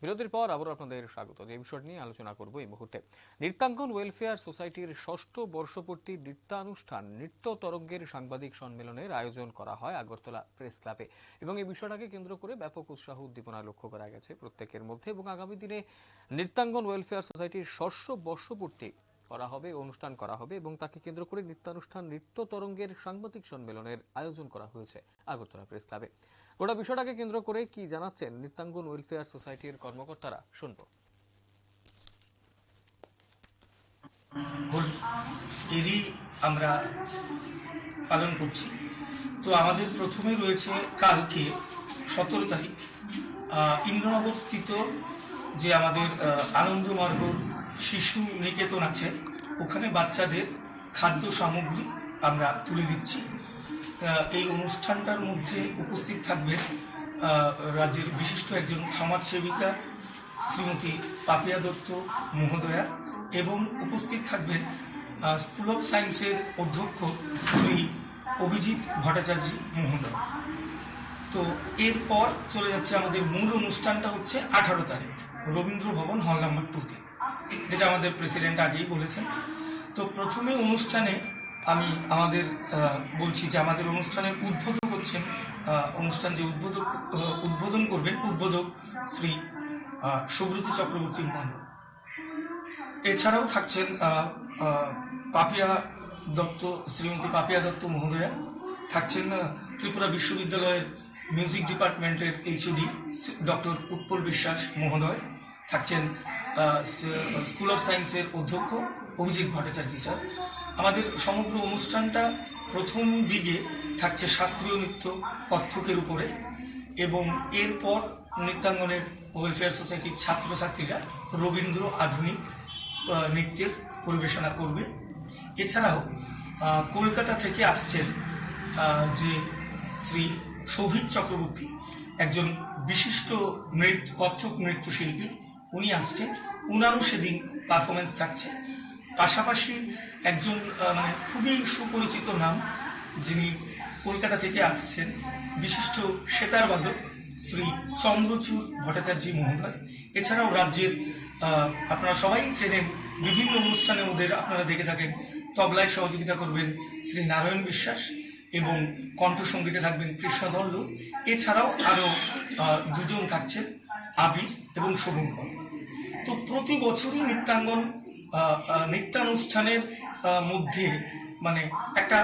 বিরতির পর আবারও আপনাদের স্বাগত। যে বিষয় নিয়ে আলোচনা করব এই মুহূর্তে, নৃত্যাঙ্গন ওয়েলফেয়ার সোসাইটির ষষ্ঠ বর্ষপূর্তি নৃত্যানুষ্ঠান, নৃত্য তরঙ্গের সাংবাদিক সম্মেলনের আয়োজন করা হয় আগরতলা প্রেস ক্লাবে। এবং এই বিষয়টাকে কেন্দ্র করে ব্যাপক উৎসাহ উদ্দীপনা লক্ষ্য করা গেছে প্রত্যেকের মধ্যে। এবং আগামী দিনে নৃত্যাঙ্গন ওয়েলফেয়ার সোসাইটির ষষ্ঠ বর্ষপূর্তি করা হবে, অনুষ্ঠান করা হবে এবং তাকে কেন্দ্র করে নৃত্যানুষ্ঠান, নৃত্য তরঙ্গের সাংবাদিক সম্মেলনের আয়োজন করা হয়েছে আগরতলা প্রেস ক্লাবে। গোটা বিষয়টাকে কেন্দ্র করে কি জানাচ্ছেন নৃত্যাঙ্গন ওয়েলফেয়ার সোসাইটির কর্মকর্তারা? শুনব। এরই আমরা পালন করছি। তো আমাদের প্রথমে রয়েছে কালকে সতেরো তারিখ ইন্দ্রনগর স্থিত যে আমাদের আনন্দমার্গ শিশু নিকেতন আছে, ওখানে বাচ্চাদের খাদ্য সামগ্রী আমরা তুলে দিচ্ছি। এই অনুষ্ঠানটার মধ্যে উপস্থিত থাকবেন আহ, রাজ্যের বিশিষ্ট একজন সমাজসেবিকা শ্রীমতী পাপিয়া দত্ত মহোদয়া এবং উপস্থিত থাকবেন স্কুল অফ সায়েন্সের অধ্যক্ষ শ্রী অভিজিৎ ভট্টাচার্য মহোদয়। তো এরপর চলে যাচ্ছে আমাদের মূল অনুষ্ঠানটা হচ্ছে আঠারো তারিখ রবীন্দ্র ভবন হল নাম্বার টুতে যেটা আমাদের প্রেসিডেন্ট আগেই বলেছেন। তো প্রথমে অনুষ্ঠানে আমি আমাদের বলছি যে আমাদের অনুষ্ঠানের উদ্বোধক হচ্ছেন অনুষ্ঠান যে উদ্বোধক উদ্বোধন করবেন উদ্বোধক শ্রী সুব্রত চক্রবর্তী মহোদয়। এছাড়াও থাকছেন পাপিয়া দত্ত, শ্রীমতী পাপিয়া দত্ত মহোদয়া। থাকছেন ত্রিপুরা বিশ্ববিদ্যালয়ের মিউজিক ডিপার্টমেন্টের এইচওডি ডক্টর উৎপল বিশ্বাস মহোদয়। থাকছেন স্কুল অফ সায়েন্সের অধ্যক্ষ অভিজিৎ ভট্টাচার্য স্যার। আমাদের সমগ্র অনুষ্ঠানটা প্রথম দিকে থাকছে শাস্ত্রীয় নৃত্য কত্থকের উপরে এবং এরপর নৃত্যাঙ্গনের ওয়েলফেয়ার সোসাইটির ছাত্রছাত্রীরা রবীন্দ্র আধুনিক নৃত্যের পরিবেশনা করবে। এছাড়াও কলকাতা থেকে আসছেন যে শ্রী শোভিত চক্রবর্তী, একজন বিশিষ্ট নৃত্য, কত্থক নৃত্যশিল্পী উনি আসছেন। উনারও সেদিন পারফরমেন্স থাকছে। পাশাপাশি একজন মানে খুবই সুপরিচিত নাম যিনি কলকাতা থেকে আসছেন, বিশিষ্ট সেতার বাদক শ্রী চন্দ্রচূড় ভট্টাচার্য মহোদয়। এছাড়াও রাজ্যের আপনারা সবাই চেনেন, বিভিন্ন অনুষ্ঠানে ওদের আপনারা দেখে থাকেন, তবলায় সহযোগিতা করবেন শ্রী নারায়ণ বিশ্বাস এবং কণ্ঠসঙ্গীতে থাকবেন কৃষ্ণদণ্ড এছাড়াও আরও দুজন থাকছেন, আবির এবং শুভঙ্কর তো প্রতি বছরই নৃত্যাঙ্গন নৃত্যানুষ্ঠানের মধ্যে মানে একটা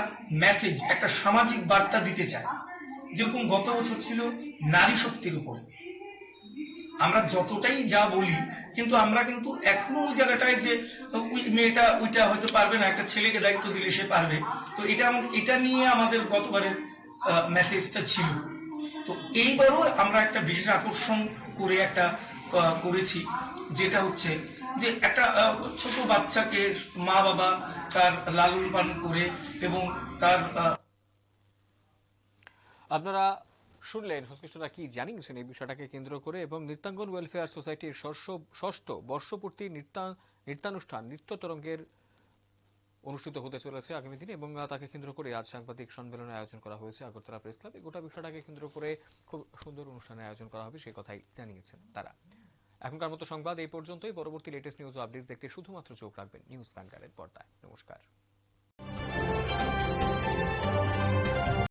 মেসেজ একটা সামাজিক বার্তা দিতে চায়। যেরকম গত বছর ছিল নারী শক্তির উপরে। আমরা যতটাই যা বলি, কিন্তু আমরা কিন্তু এখনও ওই জায়গাটায় যে, ওই মেয়েটা ওইটা হয়তো পারবে না, একটা ছেলেকে দায়িত্ব দিলে সে পারবে। তো এটা আমাদের, এটা নিয়ে আমাদের গতবারের মেসেজটা ছিল। তো এইবারও আমরা একটা বিশেষ আকর্ষণ করে একটা করেছি, যেটা হচ্ছে যে একটা ছোট বাচ্চাকে মা বাবা তার লালন পালন করে এবং তার আপনারা শুনলেন সংশ্লিষ্টরা কি জানিয়েছেন এই বিষয়টাকে কেন্দ্র করে এবং নৃত্যাঙ্গন ওয়েলফেয়ার সোসাইটির ষষ্ঠ বর্ষপূর্তি নৃত্যা, নৃত্যানুষ্ঠান নৃত্য তরঙ্গের অনুষ্ঠিত হতে চলেছে আগামী দিনে এবং তাকে কেন্দ্র করে আজ সাংবাদিক সম্মেলনের আয়োজন করা হয়েছে আগরতলা প্রেস ক্লাবে। গোটা বিষয়টাকে কেন্দ্র করে খুব সুন্দর অনুষ্ঠানের আয়োজন করা হবে সেই কথাই জানিয়েছেন তারা। এখনকার মতো সংবাদ এই পর্যন্তই। পরবর্তী লেটেস্ট নিউজ ও আপডেটস দেখতে শুধুমাত্র চোখ রাখবেন নিউজ ভ্যানগার্ডের পর্দায়। নমস্কার।